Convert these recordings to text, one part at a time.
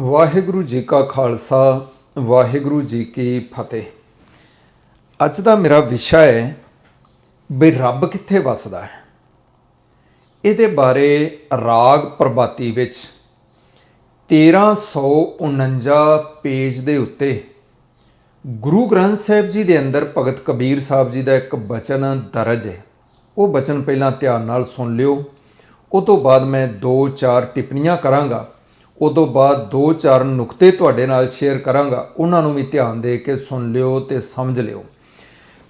ਵਾਹਿਗੁਰੂ ਜੀ ਕਾ ਖਾਲਸਾ, ਵਾਹਿਗੁਰੂ ਜੀ ਕੀ ਫਤਿਹ। ਅੱਜ ਦਾ ਮੇਰਾ ਵਿਸ਼ਾ ਹੈ ਵੀ ਰੱਬ ਕਿੱਥੇ ਵੱਸਦਾ ਹੈ। ਇਹਦੇ ਬਾਰੇ ਰਾਗ ਪ੍ਰਭਾਤੀ ਵਿੱਚ 1349 ਪੇਜ ਦੇ ਉੱਤੇ ਗੁਰੂ ਗ੍ਰੰਥ ਸਾਹਿਬ ਜੀ ਦੇ ਅੰਦਰ ਭਗਤ ਕਬੀਰ ਸਾਹਿਬ ਜੀ ਦਾ ਇੱਕ ਬਚਨ ਦਰਜ ਹੈ। ਉਹ ਬਚਨ ਪਹਿਲਾਂ ਧਿਆਨ ਨਾਲ ਸੁਣ ਲਿਓ। ਉਹ ਤੋਂ ਬਾਅਦ ਮੈਂ 2-4 ਟਿੱਪਣੀਆਂ ਕਰਾਂਗਾ। ਉਹ ਤੋਂ ਬਾਅਦ 2-4 ਨੁਕਤੇ ਤੁਹਾਡੇ ਨਾਲ ਸ਼ੇਅਰ ਕਰਾਂਗਾ। ਉਹਨਾਂ ਨੂੰ ਵੀ ਧਿਆਨ ਦੇ ਕੇ ਸੁਣ ਲਿਓ ਤੇ ਸਮਝ ਲਿਓ।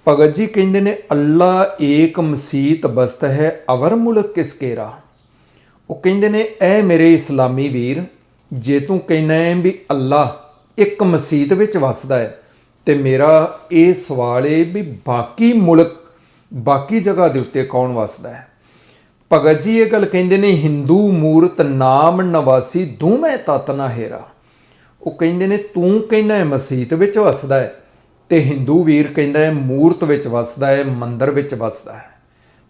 ਭਗਤ ਜੀ ਕਹਿੰਦੇ ਨੇ, ਅੱਲਾ ਏਕ ਮਸੀਤ ਬਸਤ ਹੈ, ਅਵਰ ਮੁਲਕ ਕਿਸ ਕੇਰਾ? ਉਹ ਕਹਿੰਦੇ ਨੇ, ਐ ਮੇਰੇ ਇਸਲਾਮੀ ਵੀਰ, ਜੇ ਤੂੰ ਕਹਿੰਦਾ ਹੈ ਵੀ ਅੱਲਾ ਇੱਕ ਮਸੀਤ ਵਿੱਚ ਵੱਸਦਾ ਹੈ, ਤੇ ਮੇਰਾ ਇਹ ਸਵਾਲ ਹੈ ਵੀ ਬਾਕੀ ਮੁਲਕ, ਬਾਕੀ ਜਗ੍ਹਾ ਦੇ ਉੱਤੇ ਕੌਣ ਵੱਸਦਾ ਹੈ? ਭਗਤ ਜੀ ਇਹ ਗੱਲ ਕਹਿੰਦੇ ਨੇ, ਹਿੰਦੂ ਮੂਰਤ ਨਾਮ ਨਵਾਸੀ ਦੋਵੇਂ ਤਤ ਨਾ ਹੇਰਾ। ਉਹ ਕਹਿੰਦੇ ਨੇ, ਤੂੰ ਕਹਿੰਦਾ ਹੈ ਮਸੀਤ ਵਿੱਚ ਵਸਦਾ ਹੈ ਤੇ ਹਿੰਦੂ ਵੀਰ ਕਹਿੰਦਾ ਹੈ ਮੂਰਤ ਵਿੱਚ ਵਸਦਾ ਹੈ, ਮੰਦਰ ਵਿੱਚ ਵਸਦਾ ਹੈ।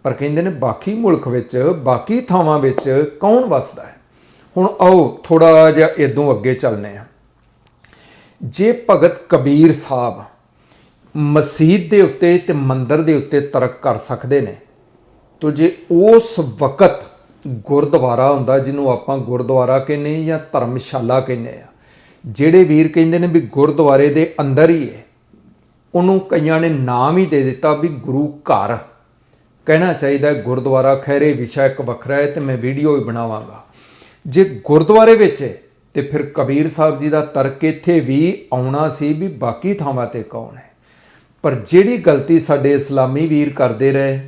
ਪਰ ਕਹਿੰਦੇ ਨੇ, ਬਾਕੀ ਮੁਲਕ ਵਿੱਚ, ਬਾਕੀ ਥਾਵਾਂ ਵਿੱਚ ਕੌਣ ਵੱਸਦਾ ਹੈ? ਹੁਣ ਆਓ ਥੋੜਾ ਜਿਹਾ ਇਦੋਂ ਅੱਗੇ ਚੱਲਨੇ ਆ ਜੇ ਭਗਤ ਕਬੀਰ ਸਾਹਿਬ ਮਸਜਿਦ ਦੇ ਉੱਤੇ ਤੇ ਮੰਦਰ ਦੇ ਉੱਤੇ ਤਰਕ ਕਰ ਸਕਦੇ ਨੇ ਤੋ ਜੇ ਉਸ ਵਕਤ ਗੁਰਦੁਆਰਾ ਹੁੰਦਾ ਜਿਹਨੂੰ ਆਪਾਂ ਗੁਰਦੁਆਰਾ ਕਹਿੰਦੇ ਜਾਂ ਧਰਮਸ਼ਾਲਾ ਕਹਿੰਦੇ ਆ ਜਿਹੜੇ ਵੀਰ ਕਹਿੰਦੇ ਨੇ ਵੀ ਗੁਰਦੁਆਰੇ ਦੇ ਅੰਦਰ ਹੀ ਹੈ, ਉਹਨੂੰ ਕਈਆਂ ਨੇ ਨਾਮ ਹੀ ਦੇ ਦਿੱਤਾ ਵੀ ਗੁਰੂ ਘਰ। ਕਹਿਣਾ ਚਾਹੀਦਾ ਗੁਰਦੁਆਰਾ ਖੈਰੇ ਵਿਸ਼ਾ ਇੱਕ ਵੱਖਰਾ ਹੈ ਤੇ ਮੈਂ ਵੀਡੀਓ ਵੀ ਬਣਾਵਾਂਗਾ। ਜੇ ਗੁਰਦੁਆਰੇ ਵਿੱਚ ਹੈ ਤੇ ਫਿਰ ਕਬੀਰ ਸਾਹਿਬ ਜੀ ਦਾ ਤਰਕ ਇੱਥੇ ਵੀ ਆਉਣਾ ਸੀ ਵੀ ਬਾਕੀ ਥਾਵਾਂ ਤੇ ਕੌਣ ਹੈ। ਪਰ ਜਿਹੜੀ ਗਲਤੀ ਸਾਡੇ ਇਸਲਾਮੀ ਵੀਰ ਕਰਦੇ ਰਹੇ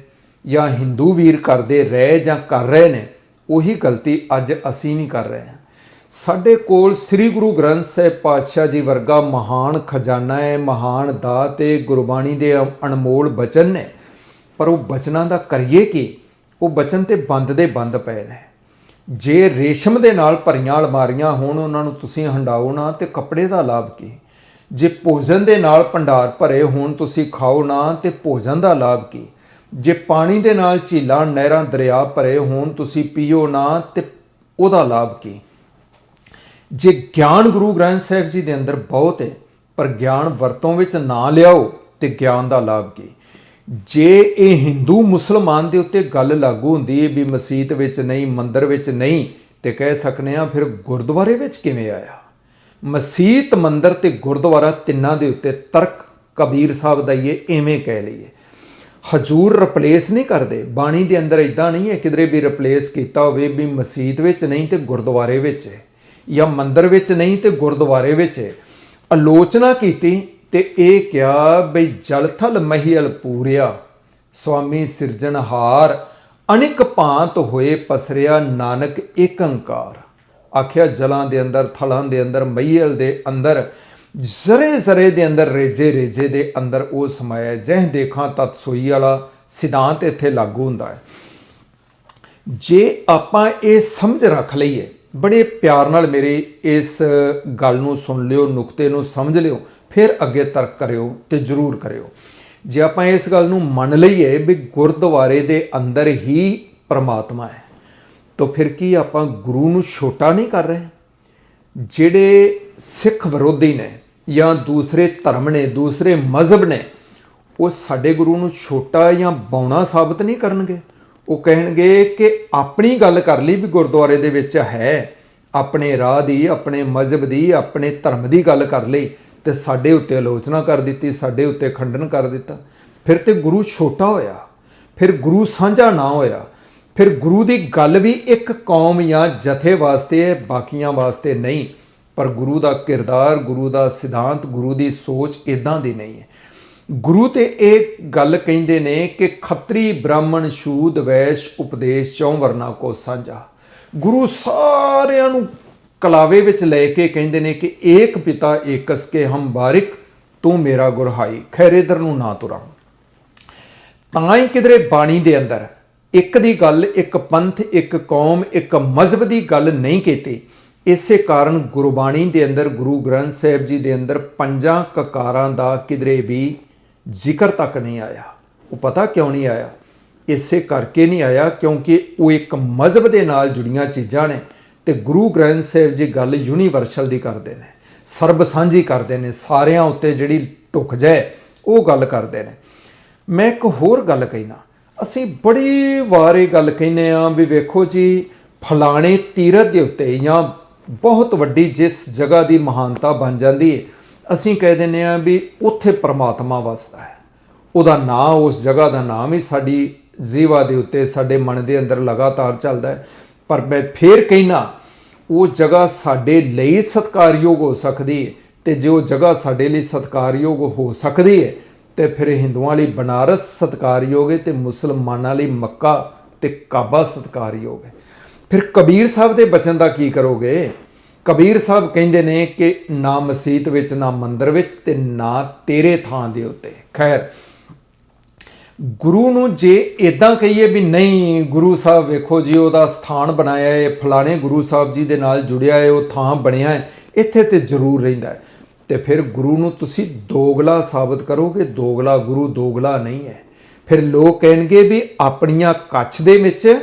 ਜਾਂ ਹਿੰਦੂ ਵੀਰ ਕਰਦੇ ਰਹੇ ਜਾਂ ਕਰ ਰਹੇ ਨੇ, ਉਹੀ ਗਲਤੀ ਅੱਜ ਅਸੀਂ ਨਹੀਂ ਕਰ ਰਹੇ ਹਾਂ। ਸਾਡੇ ਕੋਲ ਸ੍ਰੀ ਗੁਰੂ ਗ੍ਰੰਥ ਸਾਹਿਬ ਪਾਤਸ਼ਾਹ ਜੀ ਵਰਗਾ ਮਹਾਨ ਖਜ਼ਾਨਾ ਹੈ, ਮਹਾਨ ਦਾਤ ਤੇ ਗੁਰਬਾਣੀ ਦੇ ਅਨਮੋਲ ਬਚਨ ਨੇ। ਪਰ ਉਹ ਬਚਨਾਂ ਦਾ ਕਰੀਏ ਕੀ? ਉਹ ਬਚਨ ਤੇ ਬੰਦ ਦੇ ਬੰਦ ਪਏ ਨੇ। ਜੇ ਰੇਸ਼ਮ ਦੇ ਨਾਲ ਭਰੀਆਂ ਅਲਮਾਰੀਆਂ ਹੋਣ, ਉਹਨਾਂ ਨੂੰ ਤੁਸੀਂ ਹੰਡਾਓ ਨਾ ਤੇ ਕੱਪੜੇ ਦਾ ਲਾਭ ਕੀ? ਜੇ ਭੋਜਨ ਦੇ ਨਾਲ ਭੰਡਾਰ ਭਰੇ ਹੋਣ, ਤੁਸੀਂ ਖਾਓ ਨਾ ਤੇ ਭੋਜਨ ਦਾ ਲਾਭ ਕੀ? ਜੇ ਪਾਣੀ ਦੇ ਨਾਲ ਝੀਲਾਂ, ਨਹਿਰਾਂ, ਦਰਿਆ ਭਰੇ ਹੋਣ, ਤੁਸੀਂ ਪੀਓ ਨਾ ਤੇ ਉਹਦਾ ਲਾਭ ਕੀ? ਜੇ ਗਿਆਨ ਗੁਰੂ ਗ੍ਰੰਥ ਸਾਹਿਬ ਜੀ ਦੇ ਅੰਦਰ ਬਹੁਤ ਹੈ, ਪਰ ਗਿਆਨ ਵਰਤੋਂ ਵਿੱਚ ਨਾ ਲਿਆਓ ਤੇ ਗਿਆਨ ਦਾ ਲਾਭ ਕੀ? ਜੇ ਇਹ ਹਿੰਦੂ ਮੁਸਲਮਾਨ ਦੇ ਉੱਤੇ ਗੱਲ ਲਾਗੂ ਹੁੰਦੀ ਹੈ ਵੀ ਮਸਜਿਦ ਵਿੱਚ ਨਹੀਂ, ਮੰਦਰ ਵਿੱਚ ਨਹੀਂ, ਤੇ ਕਹਿ ਸਕਨੇ ਆ ਫਿਰ ਗੁਰਦੁਆਰੇ ਵਿੱਚ ਕਿਵੇਂ ਆਇਆ? ਮਸਜਿਦ, ਮੰਦਰ ਤੇ ਗੁਰਦੁਆਰਾ ਤਿੰਨਾਂ ਦੇ ਉੱਤੇ ਤਰਕ, ਕਬੀਰ ਸਾਹਿਬ ਦਾ ਇਹ ਐਵੇਂ ਕਹਿ ਲਈਏ। ਹਜੂਰ ਰਿਪਲੇਸ ਨਹੀਂ ਕਰਦੇ। ਬਾਣੀ ਦੇ ਅੰਦਰ ਇਦਾਂ ਨਹੀਂ ਹੈ, ਕਿਧਰੇ ਵੀ ਰਿਪਲੇਸ ਕੀਤਾ ਹੋਵੇ, ਵੀ ਮਸਜਿਦ ਵਿੱਚ ਨਹੀਂ ਤੇ ਗੁਰਦੁਆਰੇ ਵਿੱਚ ਹੈ, ਜਾਂ ਮੰਦਰ ਵਿੱਚ ਨਹੀਂ ਤੇ ਗੁਰਦੁਆਰੇ ਵਿੱਚ ਹੈ। ਆਲੋਚਨਾ ਕੀਤੀ ਤੇ ਇਹ ਕਿਹਾ ਬਈ ਜਲਥਲ ਮਹੀਲ ਪੂਰਿਆ ਸੁਆਮੀ ਸਿਰਜਣਹਾਰ, ਅਨਿਕ ਭਾਂਤ ਹੋਏ ਪਸਰਿਆ ਨਾਨਕ ਏਕੰਕਾਰ। ਆਖਿਆ ਜਲਾਂ ਦੇ ਅੰਦਰ, ਥਲਾਂ ਦੇ ਅੰਦਰ, ਮਹੀਲ ਦੇ ਅੰਦਰ ਜ਼ਰੇ ਜ਼ਰੇ ਦੇ ਅੰਦਰ, ਰੇਜੇ ਰੇਜੇ ਦੇ ਅੰਦਰ ਉਹ ਸਮਾਇਆ ਜਹ ਦੇਖਾਂ ਤਤ ਸੋਈ ਵਾਲਾ ਸਿਧਾਂਤ ਇੱਥੇ ਲਾਗੂ ਹੁੰਦਾ ਹੈ। ਜੇ ਆਪਾਂ ਇਹ ਸਮਝ ਰੱਖ ਲਈਏ, ਬੜੇ ਪਿਆਰ ਨਾਲ ਮੇਰੇ ਇਸ ਗੱਲ ਨੂੰ ਸੁਣ ਲਿਓ, ਨੁਕਤੇ ਨੂੰ ਸਮਝ ਲਿਓ, ਫਿਰ ਅੱਗੇ ਤਰਕ ਕਰਿਓ ਤੇ ਜਰੂਰ ਕਰਿਓ। ਜੇ ਆਪਾਂ ਇਸ ਗੱਲ ਨੂੰ ਮੰਨ ਲਈਏ ਵੀ ਗੁਰਦੁਆਰੇ ਦੇ ਅੰਦਰ ਹੀ ਪ੍ਰਮਾਤਮਾ ਹੈ, ਤਾਂ ਫਿਰ ਕੀ ਆਪਾਂ ਗੁਰੂ ਨੂੰ ਛੋਟਾ ਨਹੀਂ ਕਰ ਰਹੇ? ਜਿਹੜੇ ਸਿੱਖ ਵਿਰੋਧੀ ਨੇ ਜਾਂ ਦੂਸਰੇ ਧਰਮ ਨੇ, ਦੂਸਰੇ ਮਜ਼ਹਬ ਨੇ, ਉਹ ਸਾਡੇ ਗੁਰੂ ਨੂੰ ਛੋਟਾ ਜਾਂ ਬੌਣਾ ਸਾਬਤ ਨਹੀਂ ਕਰਨਗੇ। ਉਹ ਕਹਿਣਗੇ ਕਿ ਆਪਣੀ ਗੱਲ ਕਰ ਲਈ ਵੀ ਗੁਰਦੁਆਰੇ ਦੇ ਵਿੱਚ ਹੈ, ਆਪਣੇ ਰਾਹ ਦੀ, ਆਪਣੇ ਮਜ਼ਹਬ ਦੀ, ਆਪਣੇ ਧਰਮ ਦੀ ਗੱਲ ਕਰ ਲਈ ਤੇ ਸਾਡੇ ਉੱਤੇ ਆਲੋਚਨਾ ਕਰ ਦਿੱਤੀ, ਸਾਡੇ ਉੱਤੇ ਖੰਡਨ ਕਰ ਦਿੱਤਾ। ਫਿਰ ਤੇ ਗੁਰੂ ਛੋਟਾ ਹੋਇਆ, ਫਿਰ ਗੁਰੂ ਸਾਂਝਾ ਨਾ ਹੋਇਆ, ਫਿਰ ਗੁਰੂ ਦੀ ਗੱਲ ਵੀ ਇੱਕ ਕੌਮ ਜਾਂ ਜਥੇ ਵਾਸਤੇ ਹੈ, ਬਾਕੀਆਂ ਵਾਸਤੇ ਨਹੀਂ। ਪਰ ਗੁਰੂ ਦਾ ਕਿਰਦਾਰ, ਗੁਰੂ ਦਾ ਸਿਧਾਂਤ, ਗੁਰੂ ਦੀ ਸੋਚ ਇਦਾਂ ਦੀ ਨਹੀਂ ਹੈ। ਗੁਰੂ ਤੇ ਇਹ ਗੱਲ ਕਹਿੰਦੇ ਨੇ ਕਿ ਖੱਤਰੀ ਬ੍ਰਾਹਮਣ ਸ਼ੂਦ ਵੈਸ਼ ਉਪਦੇਸ਼ ਚੌਂ ਵਰਨਾ ਕੋ ਸਾਂਝਾ। ਗੁਰੂ ਸਾਰਿਆਂ ਨੂੰ ਕਲਾਵੇ ਵਿੱਚ ਲੈ ਕੇ ਕਹਿੰਦੇ ਨੇ ਕਿ ਏਕ ਪਿਤਾ ਏਕਸ ਕੇ ਹਮ ਬਾਰਿਕ, ਤੂੰ ਮੇਰਾ ਗੁਰਹਾਈ ਖੈਰੇਦਰ ਨੂੰ ਨਾ ਤੁਰਾਂ। ਤਾਂ ਹੀ ਕਿਧਰੇ ਬਾਣੀ ਦੇ ਅੰਦਰ ਇੱਕ ਦੀ ਗੱਲ, ਇੱਕ ਪੰਥ, ਇੱਕ ਕੌਮ, ਇੱਕ ਮਜ਼ਹਬ ਦੀ ਗੱਲ ਨਹੀਂ ਕੀਤੀ। ਇਸੇ ਕਾਰਨ ਗੁਰਬਾਣੀ ਦੇ ਅੰਦਰ ਗੁਰੂ ਗ੍ਰੰਥ ਸਾਹਿਬ ਜੀ ਦੇ ਅੰਦਰ ਪੰਜਾਂ ਕਕਾਰਾਂ ਦਾ ਕਿਧਰੇ ਵੀ ਜ਼ਿਕਰ ਤੱਕ ਨਹੀਂ ਆਇਆ। ਉਹ ਪਤਾ ਕਿਉਂ ਨਹੀਂ ਆਇਆ? ਇਸੇ ਕਰਕੇ ਨਹੀਂ ਆਇਆ ਕਿਉਂਕਿ ਉਹ ਇੱਕ ਮਜ਼ਹਬ ਦੇ ਨਾਲ ਜੁੜੀਆਂ ਚੀਜ਼ਾਂ ਨੇ ਤੇ ਗੁਰੂ ਗ੍ਰੰਥ ਸਾਹਿਬ ਜੀ ਗੱਲ ਯੂਨੀਵਰਸਲ ਦੀ ਕਰਦੇ ਨੇ, ਸਰਬ ਸਾਂਝੀ ਕਰਦੇ ਨੇ, ਸਾਰਿਆਂ ਉੱਤੇ ਜਿਹੜੀ ਢੁੱਕ ਜਾਏ, ਉਹ ਗੱਲ ਕਰਦੇ ਨੇ। ਮੈਂ ਇੱਕ ਹੋਰ ਗੱਲ ਕਹਿਣਾ, ਅਸੀਂ ਬੜੀ ਵਾਰ ਇਹ ਗੱਲ ਕਹਿੰਦੇ ਆ ਵੀ ਵੇਖੋ ਜੀ, ਫਲਾਣੇ ਤੀਰਥ ਦੇ ਉੱਤੇ ਜਾਂ ਬਹੁਤ ਵੱਡੀ ਜਿਸ ਜਗ੍ਹਾ ਦੀ ਮਹਾਨਤਾ ਬਣ ਜਾਂਦੀ ਹੈ ਅਸੀਂ ਕਹਿ ਦਿੰਦੇ ਆ ਵੀ ਉੱਥੇ ਪ੍ਰਮਾਤਮਾ ਵਸਦਾ ਹੈ। ਉਹਦਾ ਨਾਂ, ਉਸ ਜਗ੍ਹਾ ਦਾ ਨਾਮ ਹੀ ਸਾਡੀ ਜੀਵਾ ਦੇ ਉੱਤੇ, ਸਾਡੇ ਮਨ ਦੇ ਅੰਦਰ ਲਗਾਤਾਰ ਚੱਲਦਾ ਹੈ। ਪਰ ਮੈਂ ਫੇਰ ਕਹਿਣਾ, ਉਹ ਜਗ੍ਹਾ ਸਾਡੇ ਲਈ ਸਤਿਕਾਰਯੋਗ ਹੋ ਸਕਦੀ ਹੈ ਤੇ ਜੇ ਉਹ ਜਗ੍ਹਾ ਸਾਡੇ ਲਈ ਸਤਿਕਾਰਯੋਗ ਹੋ ਸਕਦੀ ਹੈ ਤੇ ਫਿਰ ਹਿੰਦੂਆਂ ਲਈ ਬਨਾਰਸ ਸਤਿਕਾਰਯੋਗ ਹੈ ਤੇ ਮੁਸਲਮਾਨਾਂ ਲਈ ਮੱਕਾ ਤੇ ਕਾਬਾ ਸਤਿਕਾਰਯੋਗ ਹੈ ਫਿਰ ਕਬੀਰ ਸਾਹਿਬ ਦੇ ਬਚਨ ਦਾ ਕੀ ਕਰੋਗੇ? ਕਬੀਰ ਸਾਹਿਬ ਕਹਿੰਦੇ ਨੇ ਕਿ ਨਾ ਮਸਜਿਦ ਵਿੱਚ, ਨਾ ਮੰਦਰ ਵਿੱਚ ਤੇ ਨਾ ਤੇਰੇ ਥਾਂ ਦੇ ਉੱਤੇ। ਖੈਰ, ਗੁਰੂ ਨੂੰ ਜੇ ਇਦਾਂ ਕਹੀਏ ਵੀ ਨਹੀਂ, ਗੁਰੂ ਸਾਹਿਬ ਵੇਖੋ ਜੀ, ਉਹਦਾ ਸਥਾਨ ਬਣਾਇਆ ਹੈ, ਫਲਾਣੇ ਗੁਰੂ ਸਾਹਿਬ ਜੀ ਦੇ ਨਾਲ ਜੁੜਿਆ ਹੈ, ਉਹ ਥਾਂ ਬਣਿਆ ਹੈ, ਇੱਥੇ ਤੇ ਜ਼ਰੂਰ ਰਹਿੰਦਾ ਹੈ। ਤੇ ਫਿਰ ਗੁਰੂ ਨੂੰ ਤੁਸੀਂ ਦੋਗਲਾ ਸਾਬਤ ਕਰੋਗੇ, ਦੋਗਲਾ ਗੁਰੂ ਦੋਗਲਾ ਨਹੀਂ ਹੈ। ਫਿਰ ਲੋਕ ਕਹਿਣਗੇ ਵੀ ਆਪਣੀਆਂ ਕੱਛ ਦੇ ਵਿੱਚ,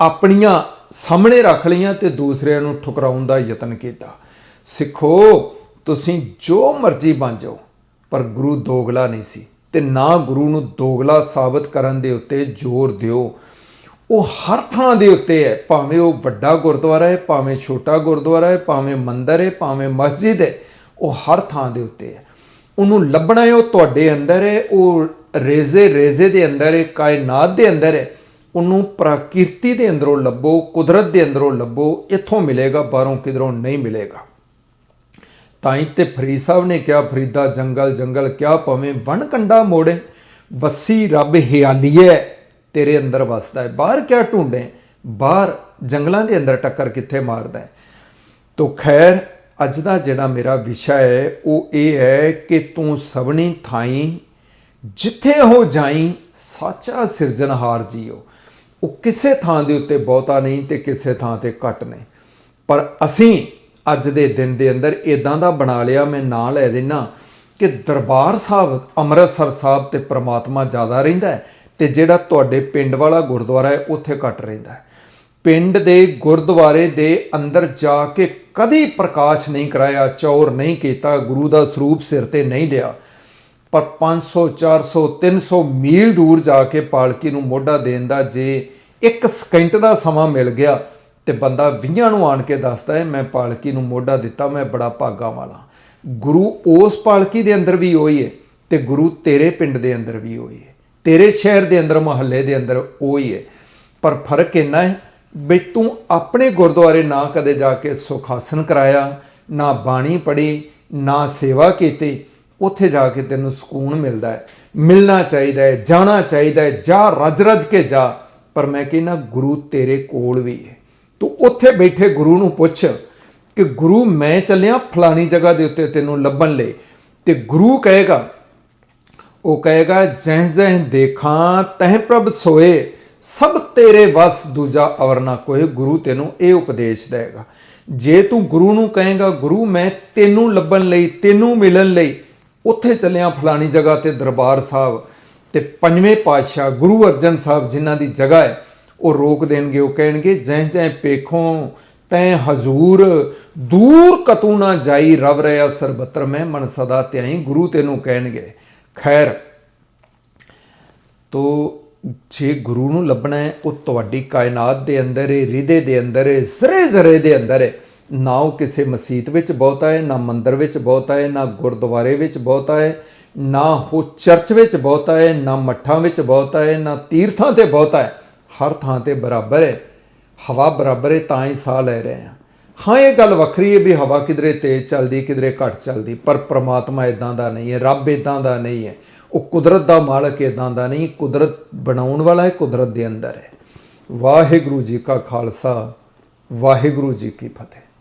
ਆਪਣੀਆਂ ਸਾਹਮਣੇ ਰੱਖ ਲਈਆਂ ਤੇ ਦੂਸਰਿਆਂ ਨੂੰ ਠੁਕਰਾਉਣ ਦਾ ਯਤਨ ਕੀਤਾ। ਸਿੱਖੋ, ਤੁਸੀਂ ਜੋ ਮਰਜ਼ੀ ਬਣ ਜਾਓ, ਪਰ ਗੁਰੂ ਦੋਗਲਾ ਨਹੀਂ ਸੀ ਤੇ ਨਾ ਗੁਰੂ ਨੂੰ ਦੋਗਲਾ ਸਾਬਤ ਕਰਨ ਦੇ ਉੱਤੇ ਜ਼ੋਰ ਦਿਓ। ਉਹ ਹਰ ਥਾਂ ਦੇ ਉੱਤੇ ਹੈ, ਭਾਵੇਂ ਉਹ ਵੱਡਾ ਗੁਰਦੁਆਰਾ ਹੈ, ਭਾਵੇਂ ਛੋਟਾ ਗੁਰਦੁਆਰਾ ਹੈ, ਭਾਵੇਂ ਮੰਦਿਰ ਹੈ, ਭਾਵੇਂ ਮਸਜਿਦ ਹੈ, ਉਹ ਹਰ ਥਾਂ ਦੇ ਉੱਤੇ ਹੈ। ਉਹਨੂੰ ਲੱਭਣਾ ਹੈ, ਉਹ ਤੁਹਾਡੇ ਅੰਦਰ ਹੈ, ਉਹ ਰੇਜ਼ੇ ਰੇਜ਼ੇ ਦੇ ਅੰਦਰ ਹੈ, ਕਾਇਨਾਤ ਦੇ ਅੰਦਰ ਹੈ। ਉਹਨੂੰ ਪ੍ਰਕਿਰਤੀ ਦੇ ਅੰਦਰੋਂ ਲੱਭੋ, ਕੁਦਰਤ ਦੇ ਅੰਦਰੋਂ ਲੱਭੋ, ਇੱਥੋਂ ਮਿਲੇਗਾ, ਬਾਹਰੋਂ ਕਿਧਰੋਂ ਨਹੀਂ ਮਿਲੇਗਾ। ਤਾਂ ਹੀ ਤੇ ਫਰੀਦ ਸਾਹਿਬ ਨੇ ਕਿਹਾ, ਫਰੀਦਾ ਜੰਗਲ ਜੰਗਲ ਕਿਆ ਭਵੇਂ ਵਣ ਕੰਡਾ ਮੋੜੇ, ਵਸੀ ਰੱਬ ਹਿਆਲੀਏ ਤੇਰੇ ਅੰਦਰ ਵਸਦਾ ਹੈ। ਬਾਹਰ ਕਿਆ ਢੂੰਡੇ? ਬਾਹਰ ਜੰਗਲਾਂ ਦੇ ਅੰਦਰ ਟੱਕਰ ਕਿੱਥੇ ਮਾਰਦਾ ਹੈ? ਤੋ ਖੈਰ, ਅੱਜ ਦਾ ਜਿਹੜਾ ਮੇਰਾ ਵਿਸ਼ਾ ਹੈ, ਉਹ ਇਹ ਹੈ ਕਿ ਤੂੰ ਸਭਨੀ ਥਾਈਂ, ਜਿੱਥੇ ਹੋ ਜਾਈ, ਸੱਚਾ ਸਿਰਜਣਹਾਰ ਜੀਓ। ਉਹ ਕਿਸੇ ਥਾਂ ਦੇ ਉੱਤੇ ਬਹੁਤਾ ਨਹੀਂ ਤੇ ਕਿਸੇ ਥਾਂ ਤੇ ਘੱਟ ਨਹੀਂ ਪਰ ਅਸੀਂ ਅੱਜ ਦੇ ਦਿਨ ਦੇ ਅੰਦਰ ਇਦਾਂ ਦਾ ਬਣਾ ਲਿਆ, ਮੈਂ ਨਾਂ ਲੈ ਦੇਣਾ ਕਿ ਦਰਬਾਰ ਸਾਹਿਬ, ਅੰਮ੍ਰਿਤਸਰ ਸਾਹਿਬ ਤੇ ਪ੍ਰਮਾਤਮਾ ਜ਼ਿਆਦਾ ਰਹਿੰਦਾ ਹੈ ਤੇ ਜਿਹੜਾ ਤੁਹਾਡੇ ਪਿੰਡ ਵਾਲਾ ਗੁਰਦੁਆਰਾ ਹੈ, ਉੱਥੇ ਘੱਟ ਰਹਿੰਦਾ ਪਿੰਡ ਦੇ ਗੁਰਦੁਆਰੇ ਦੇ ਅੰਦਰ ਜਾ ਕੇ ਕਦੀ ਪ੍ਰਕਾਸ਼ ਨਹੀਂ ਕਰਾਇਆ, ਚੌਰ ਨਹੀਂ ਕੀਤਾ, ਗੁਰੂ ਦਾ ਸਰੂਪ ਸਿਰ ਤੇ ਨਹੀਂ ਲਿਆ। ਪਰ 500 400 300 ਮੀਲ ਦੂਰ ਜਾ ਕੇ ਪਾਲਕੀ ਨੂੰ ਮੋਢਾ ਦੇਣ ਦਾ ਜੇ ਇੱਕ ਸਕਿੰਟ ਦਾ ਸਮਾਂ ਮਿਲ ਗਿਆ ਤੇ ਬੰਦਾ 20 ਨੂੰ ਆਣ ਕੇ ਦੱਸਦਾ ਹੈ, ਮੈਂ ਪਾਲਕੀ ਨੂੰ ਮੋਢਾ ਦਿੱਤਾ, ਮੈਂ ਬੜਾ ਭਾਗਾ ਵਾਲਾ। ਗੁਰੂ ਉਸ ਪਾਲਕੀ ਦੇ ਅੰਦਰ ਵੀ ਹੋਈ ਹੈ ਤੇ ਗੁਰੂ ਤੇਰੇ ਪਿੰਡ ਦੇ ਅੰਦਰ ਵੀ ਹੋਈ ਹੈ। ਤੇਰੇ ਸ਼ਹਿਰ ਦੇ ਅੰਦਰ, ਮਹੱਲੇ ਦੇ ਅੰਦਰ ਹੋਈ ਹੈ। ਪਰ ਫ਼ਰਕ ਇੰਨਾ ਹੈ ਵੀ ਤੂੰ ਆਪਣੇ ਗੁਰਦੁਆਰੇ ਨਾ ਕਦੇ ਜਾ ਕੇ ਸੁਖਾਸਨ ਕਰਾਇਆ, ਨਾ ਬਾਣੀ ਪੜ੍ਹੀ, ਨਾ ਸੇਵਾ ਕੀਤੀ ਉੱਥੇ ਜਾ ਕੇ ਤੈਨੂੰ ਸਕੂਨ ਮਿਲਦਾ ਹੈ, ਮਿਲਣਾ ਚਾਹੀਦਾ ਹੈ, ਜਾਣਾ ਚਾਹੀਦਾ ਹੈ, ਜਾ ਰੱਜ ਰੱਜ ਕੇ ਜਾ। ਪਰ ਮੈਂ ਕਹਿੰਦਾ, ਗੁਰੂ ਤੇਰੇ ਕੋਲ ਵੀ ਹੈ। ਤੂੰ ਉੱਥੇ ਬੈਠੇ ਗੁਰੂ ਨੂੰ ਪੁੱਛ ਕਿ ਗੁਰੂ, ਮੈਂ ਚੱਲਿਆ ਫਲਾਣੀ ਜਗ੍ਹਾ ਦੇ ਉੱਤੇ ਤੈਨੂੰ ਲੱਭਣ ਲਈ। ਤੇ ਗੁਰੂ ਕਹੇਗਾ, ਉਹ ਕਹੇਗਾ, ਜਹ ਜਹ ਦੇਖਾਂ, ਤਹ ਪ੍ਰਭ ਸੋਏ, ਸਭ ਤੇਰੇ ਵਸ ਦੂਜਾ ਅਵਰ ਨਾ ਕੋਈ ਗੁਰੂ ਤੈਨੂੰ ਇਹ ਉਪਦੇਸ਼ ਦੇਗਾ। ਜੇ ਤੂੰ ਗੁਰੂ ਨੂੰ ਕਹੇਗਾ, ਗੁਰੂ, ਮੈਂ ਤੈਨੂੰ ਲੱਭਣ ਲਈ, ਤੈਨੂੰ ਮਿਲਣ ਲਈ ਉੱਥੇ ਚੱਲਿਆ ਫਲਾਣੀ ਜਗ੍ਹਾ ਤੇ ਦਰਬਾਰ ਸਾਹਿਬ ਤੇ ਪੰਜਵੇਂ ਪਾਤਸ਼ਾਹ ਗੁਰੂ ਅਰਜਨ ਸਾਹਿਬ ਜਿਨ੍ਹਾਂ ਦੀ ਜਗ੍ਹਾ ਹੈ, ਉਹ ਰੋਕ ਦੇਣਗੇ, ਉਹ ਕਹਿਣਗੇ ਜਹ ਜਹ ਪੇਖੋਂ ਤੈ ਹਜ਼ੂਰ ਦੂਰ ਕਤੂ ਨਾ ਜਾਈ, ਰਵ ਰਿਆ ਸਰਬਤਰ ਮੈਂ ਮਨ ਸਦਾ ਧਿਆਈ। ਗੁਰੂ ਤੈਨੂੰ ਕਹਿਣਗੇ, ਖੈਰ, ਤੋ ਜੇ ਗੁਰੂ ਨੂੰ ਲੱਭਣਾ ਹੈ, ਉਹ ਤੁਹਾਡੀ ਕਾਇਨਾਤ ਦੇ ਅੰਦਰ ਹੈ ਹਿਰਦੇ ਦੇ ਅੰਦਰ ਹੈ ਜ਼ਰੇ ਜ਼ਰੇ ਦੇ ਅੰਦਰ ਹੈ ਨਾ ਉਹ ਕਿਸੇ ਮਸਜਿਦ ਵਿੱਚ ਬਹੁਤਾ ਹੈ ਨਾ ਮੰਦਰ ਵਿੱਚ ਬਹੁਤਾ ਹੈ ਨਾ ਗੁਰਦੁਆਰੇ ਵਿੱਚ ਬਹੁਤਾ ਹੈ ਨਾ ਉਹ ਚਰਚ ਵਿੱਚ ਬਹੁਤਾ ਹੈ ਨਾ ਮੱਠਾਂ ਵਿੱਚ ਬਹੁਤਾ ਹੈ ਨਾ ਤੀਰਥਾਂ ਤੇ ਬਹੁਤਾ ਹੈ ਹਰ ਥਾਂ ਤੇ ਬਰਾਬਰ ਹੈ। ਹਵਾ ਬਰਾਬਰ ਹੈ, ਤਾਂ ਹੀ ਸਾਹ ਲੈ ਰਹੇ ਹਾਂ। ਹਾਂ, ਇਹ ਗੱਲ ਵੱਖਰੀ ਹੈ ਵੀ ਹਵਾ ਕਿਧਰੇ ਤੇਜ਼ ਚੱਲਦੀ, ਕਿਧਰੇ ਘੱਟ ਚੱਲਦੀ, ਪਰ ਪ੍ਰਮਾਤਮਾ ਇਦਾਂ ਦਾ ਨਹੀਂ ਹੈ, ਰੱਬ ਇਦਾਂ ਦਾ ਨਹੀਂ ਹੈ। ਉਹ ਕੁਦਰਤ ਦਾ ਮਾਲਕ ਇਦਾਂ ਦਾ ਨਹੀਂ, ਕੁਦਰਤ ਬਣਾਉਣ ਵਾਲਾ ਹੈ, ਕੁਦਰਤ ਦੇ ਅੰਦਰ ਹੈ। ਵਾਹਿਗੁਰੂ ਜੀ ਕਾ ਖਾਲਸਾ, ਵਾਹਿਗੁਰੂ ਜੀ ਕੀ ਫਤਿਹ।